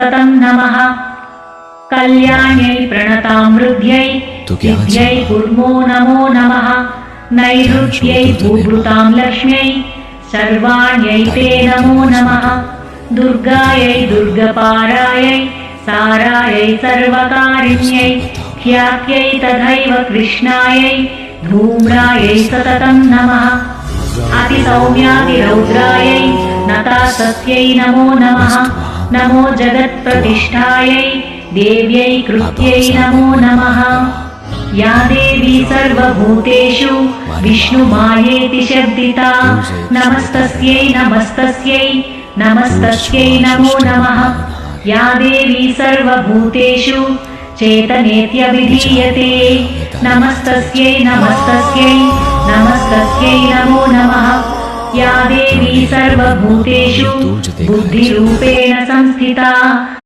तं नमः कल्याण्यै प्रणतामृद्ध्यै तु क्या विद्यै कुर्मो नमो नमः नैऋत्यै भूभृतां लक्ष्म्यै सर्वाण्यै ते नमो नमः दुर्गायै दुर्गपारायै सारायै सर्वकारिण्यै ख्यात्यै तथैव कृष्णायै धूम्रायै सततं नमः अतिसौम्यातिरौद्रायै नतासस्यै नमो नमः नमो जगत्प्रतिष्ठायै देव्यै कृत्यै नमो नमः या देवी सर्वभूतेषु विष्णुमायेति शब्दिता नमस्तस्यै नमस्तस्यै नमस्तस्यै नमो नमः या देवी सर्वभूतेषु चेतनेत्यभिधीयते नमस्तस्यै नमस्तस्यै नमस्तस्यै नमो नमः या देवी सर्वभूतेषु बुद्धिरूपेण संस्थिता